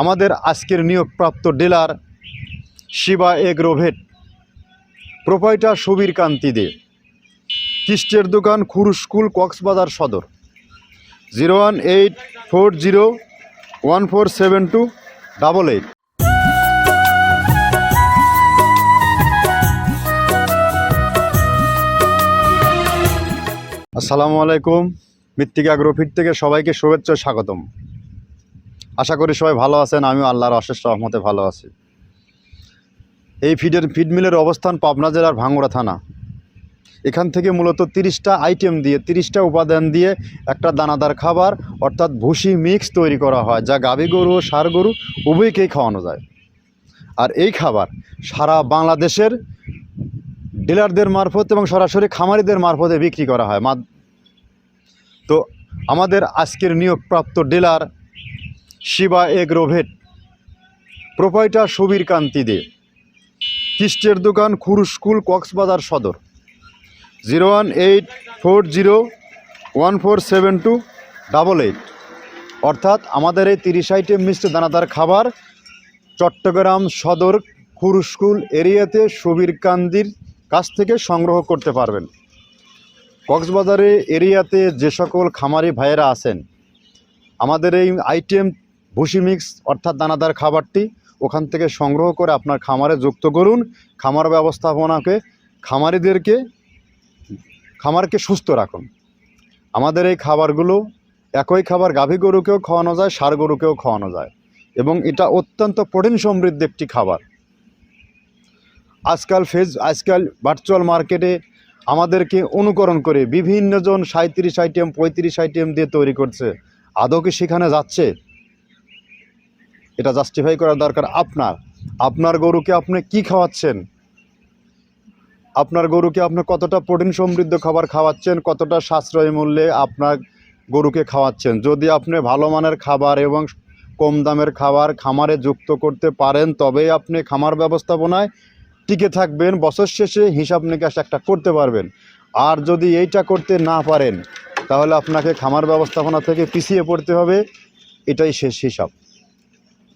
আমাদের আজকের নিয়োগপ্রাপ্ত dealer Shiba Agrovet, proprietor Subir Kanti Dey, কিস্টের দোকান Khurushkul, Cox's Bazar Sadar. Zero one eight four zero one four seven two double eight. আসসালামু আলাইকুম, মৃত্তিকা গ্রোফিট থেকে সবাইকে শুভেচ্ছা স্বাগতম। আশা করি সবাই ভালো আছেন, আমিও আল্লাহর অশেষ রহমতে ভালো আছি। এই ফিডের ফিড মিলের অবস্থান পাবনা জেলার ভাঙ্গুড়া থানা। এখান থেকে মূলত তিরিশটা আইটেম দিয়ে, তিরিশটা উপাদান দিয়ে একটা দানাদার খাবার, অর্থাৎ ভুসি মিক্স তৈরি করা হয়, যা গাভী গরু ও ষাঁড় গরু উভয়কেই খাওয়ানো যায়। আর এই খাবার সারা বাংলাদেশের ডিলারদের মারফত এবং সরাসরি খামারিদের মারফতে বিক্রি করা হয়। তো আমাদের আজকের নিয়োগপ্রাপ্ত dealer Shiba Agrovet proprietor Subir Kanti Dey. কিস্টের দোকান Khurushkul, Cox's Bazar Sadar. Zero one eight four zero one four seven two double eight. অর্থাৎ আমাদের এই তিরিশ আইটেম মিষ্টি দানাদার খাবার চট্টগ্রাম সদর খুরু স্কুল এরিয়াতে সুবীর কান্দির কাছ থেকে সংগ্রহ করতে পারবেন। কক্সবাজারে এরিয়াতে যে সকল খামারি ভাইয়েরা আছেন, আমাদের এই আইটেম ভুসি মিক্স অর্থাৎ দানাদার খাবারটি ওখান থেকে সংগ্রহ করে আপনার খামারে যুক্ত করুন। খামার ব্যবস্থাপনাকে, খামারিদেরকে, খামারকে সুস্থ রাখুন। আমাদের এই খাবারগুলো একই খাবার গাভী গরুকেও খাওয়ানো যায় ষাঁড় গরুকেও খাওয়ানো যায় এবং এটা অত্যন্ত প্রোটিন সমৃদ্ধ একটি খাবার। আজকাল ফেস আজকাল ভার্চুয়াল মার্কেটে আমাদেরকে অনুকরণ করে বিভিন্নজন সাঁত্রিশ আইটেম, পঁয়ত্রিশ আইটেম দিয়ে তৈরি করছে। আদৌ কি সেখানে যাচ্ছে? এটা জাস্টিফাই করার দরকার আপনার। আপনার গরুকে আপনি কি খাওয়াচ্ছেন? আপনার গরুকে আপনি কতটা প্রোটিন সমৃদ্ধ খাবার খাওয়াচ্ছেন, কতটা সাশ্রয় মূল্যে আপনার গরুকে খাওয়াচ্ছেন? যদি আপনি ভালো মানের খাবার এবং কম দামের খাবার খামারে যুক্ত করতে পারেন, তবেই আপনি খামার ব্যবস্থাপনায় টিকে থাকবেন, বছর শেষে হিসাব নিকাশ একটা করতে পারবেন। আর যদি এইটা করতে না পারেন, তাহলে আপনাকে খামার ব্যবস্থাপনা থেকে পিছিয়ে পড়তে হবে। এটাই শেষ হিসাব।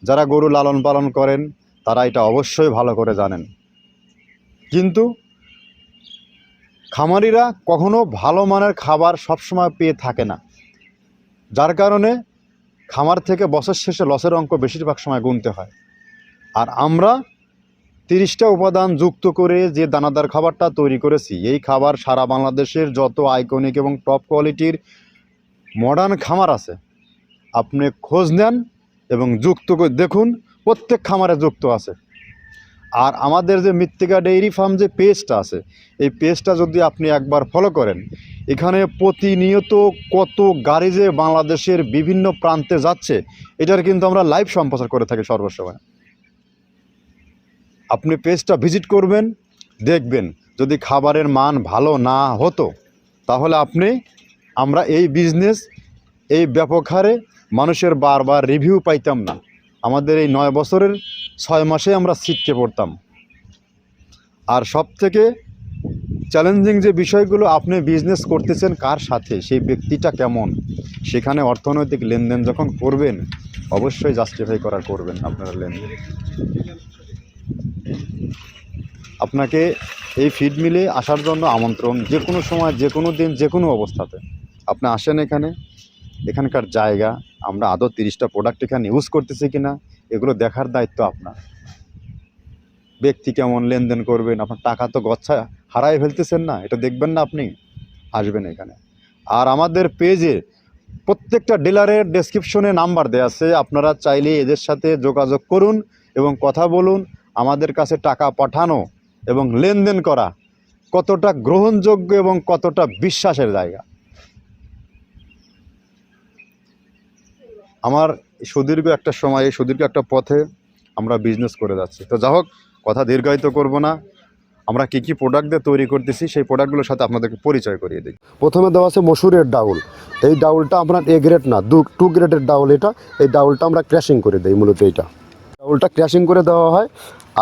যারা গরু লালন পালন করেন, তারা এটা অবশ্যই ভালো করে জানেন। কিন্তু খামারিরা কখনো ভালো মানের খাবার সবসময় পেয়ে থাকে না। যার কারণে খামার থেকে বছর শেষে লসের অঙ্ক বেশিরভাগ সময় গুনতে হয়। আর আমরা তিরিশটা উপাদান যুক্ত করে যে দানাদার খাবারটা তৈরি করেছি, এই খাবার সারা বাংলাদেশের যত আইকনিক এবং টপ কোয়ালিটির মডার্ন খামার আছে, আপনি খোঁজ নেন এবং যুক্ত দেখুন, প্রত্যেক খামারে যুক্ত আছে। আর আমাদের যে মৃত্তিকা ডেইরি ফার্ম যে পেজটা আছে, এই পেজটা যদি আপনি একবার ফলো করেন, এখানে প্রতিনিয়ত কত গাড়ি যে বাংলাদেশের বিভিন্ন প্রান্তে যাচ্ছে, এটার কিন্তু আমরা লাইভ সম্প্রচার করে থাকি সর্বসময়। আপনি পেজটা ভিজিট করবেন, দেখবেন, যদি খাবারের মান ভালো না হতো, তাহলে আপনি, আমরা এই বিজনেস, এই ব্যাপক হারে মানুষের বারবার রিভিউ পাইতাম না। আমাদের এই নয় বছরের ছয় মাসে আমরা ছিটকে পড়তাম। আর সব থেকে চ্যালেঞ্জিং যে বিষয়গুলো আপনি বিজনেস করতেছেন কার সাথে, সেই ব্যক্তিটা কেমন? সেখানে অর্থনৈতিক লেনদেন যখন করবেন, অবশ্যই জাস্টিফাই করা করবেন আপনারা লেনদেন। আপনাকে এই ফিড মিলে আসার জন্য আমন্ত্রণ যে কোনো সময় যে কোনো দিন যে কোনো অবস্থাতে। আপনি আসেন এখানে এখানকার জায়গা, আমরা আদৌ তিরিশটা প্রোডাক্ট এখানে ইউজ করতেছি কিনা, এগুলো দেখার দায়িত্ব আপনার। ব্যক্তি কেমন লেনদেন করবেন, আপনার টাকা তো গচ্ছা, হারাই ফেলতেছেন না, এটা দেখবেন না আপনি, আসবেন এখানে। আর আমাদের পেজে প্রত্যেকটা ডিলারের ডেসক্রিপশনে নাম্বার দেওয়া আছে, আপনারা চাইলে এদের সাথে যোগাযোগ করুন এবং কথা বলুন, আমাদের কাছে টাকা পাঠানো এবং লেনদেন করা কতটা গ্রহণযোগ্য এবং কতটা বিশ্বাসের জায়গা। আমার সুদীর্ঘ একটা সময়, সুদীর্ঘ একটা পথে আমরা বিজনেস করে যাচ্ছি। তো যা হোক, কথা দীর্ঘায়িত করব না। আমরা কী কী প্রোডাক্ট দিয়ে তৈরি করতেছি, সেই প্রোডাক্টগুলোর সাথে আপনাদেরকে পরিচয় করিয়ে দিই। প্রথমে দেওয়া আছে মসুরের ডাউল। এই ডাউলটা আপনার এ গ্রেড না, দু টু গ্রেডের ডাউল এটা। এই ডাউলটা আমরা ক্র্যাশিং করে দিই মূলত এইটা। ডাউলটা ক্র্যাশিং করে দেওয়া হয়।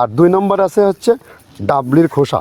আর দুই নম্বর আছে হচ্ছে ডাবলির খোসা।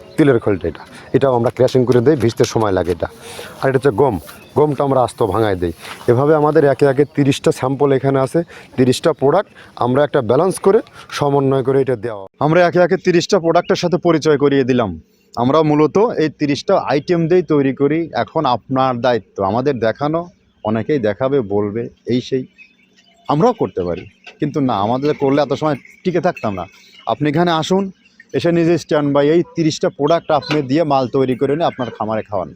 তিলের খোলটা এটা। এটাও আমরা ক্র্যাশিং করে দিই, ভিজতে সময় লাগে এটা। আর এটা হচ্ছে গম। গমটা আমরা আস্ত ভাঙায় দিই। এভাবে আমাদের একে একে তিরিশটা স্যাম্পল এখানে আছে, তিরিশটা প্রোডাক্ট আমরা একটা ব্যালেন্স করে সমন্বয় করে এটা দেওয়া। আমরা একে একে তিরিশটা প্রোডাক্টের সাথে পরিচয় করিয়ে দিলাম। আমরা মূলত এই তিরিশটা আইটেম দিয়েই তৈরি করি। এখন আপনার দায়িত্ব। আমাদের দেখানো, অনেকেই দেখাবে, বলবে, এই সেই। আমরাও করতে পারি। কিন্তু না, আমাদের করলে এত সময় টিকে থাকতাম না। আপনি এখানে আসুন এসে নিজে স্ট্যান্ড বাই এই তিরিশটা প্রোডাক্ট আপনি দিয়ে মাল তৈরি করে নিয়ে আপনার খামারে খাওয়ান।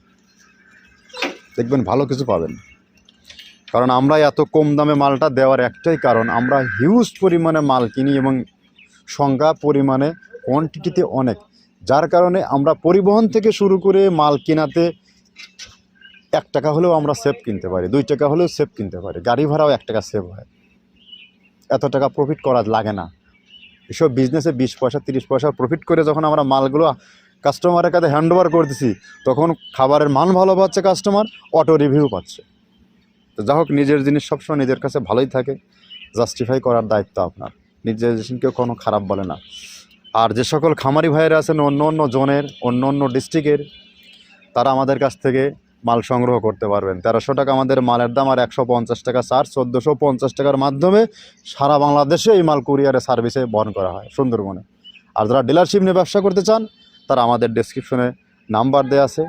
দেখবেন ভালো কিছু পাবেন। কারণ আমরা এত কম দামে মালটা দেওয়ার একটাই কারণ, আমরা হিউজ পরিমাণে মাল কিনি এবং সংখ্যা, পরিমাণে কোয়ান্টিটিতে অনেক। যার কারণে আমরা পরিবহন থেকে শুরু করে মাল কেনাতে এক টাকা হলেও আমরা সেফ কিনতে পারি, দুই টাকা হলেও সেফ কিনতে পারি। গাড়ি ভাড়াও এক টাকা সেভ হয়। এত টাকা প্রফিট করা লাগে না। এসব বিজনেসে বিশ পয়সা, তিরিশ পয়সা প্রফিট করে যখন আমরা মালগুলো কাস্টমারের কাছে হ্যান্ড ওভার করে দিছি, তখন খাবারের মান ভালো পাচ্ছে কাস্টমার অটো রিভিউ পাচ্ছে। তো যা হোক, নিজের জিনিস সবসময় নিজের কাছে ভালোই থাকে জাস্টিফাই করার দায়িত্ব আপনার। নিজের জিনিসকে কোনো খারাপ বলে না। আর যে সকল খামারি ভাইয়েরা আছেন অন্য অন্য জোনের অন্য অন্য ডিস্ট্রিক্টের তারা আমাদের কাছ থেকে মাল সংগ্রহ করতে পারবেন। তেরোশো টাকা আমাদের মালের দাম আর একশো পঞ্চাশ টাকা চার্জ চোদ্দোশো পঞ্চাশ টাকার মাধ্যমে সারা বাংলাদেশে এই মাল কুরিয়ারে সার্ভিসে বহন করা হয় সুন্দরবনে। আর যারা ডিলারশিপ নিয়ে ব্যবসা করতে চান, তারা আমাদের ডেসক্রিপশনে নাম্বার দেওয়া আছে।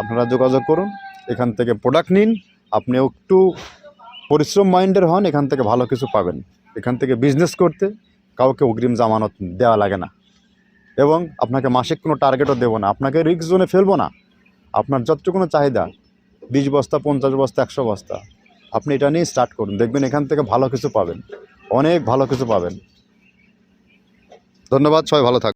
আপনারা যোগাযোগ করুন, এখান থেকে প্রোডাক্ট নিন। আপনি একটু পরিশ্রম মাইন্ডের হন, এখান থেকে ভালো কিছু পাবেন। এখান থেকে বিজনেস করতে কাউকে অগ্রিম জামানত দেওয়া লাগে না। এবং আপনাকে মাসিক কোনো টার্গেটও দেবো না। আপনাকে রিক্স জোনে ফেলব না। আপনার যতটুকুনো চাহিদা, বিশ বস্তা, পঞ্চাশ বস্তা, একশো বস্তা, আপনি এটা নিয়ে স্টার্ট করুন। দেখবেন এখান থেকে ভালো কিছু পাবেন। অনেক ভালো কিছু পাবেন। ধন্যবাদ, সবাই ভালো থাক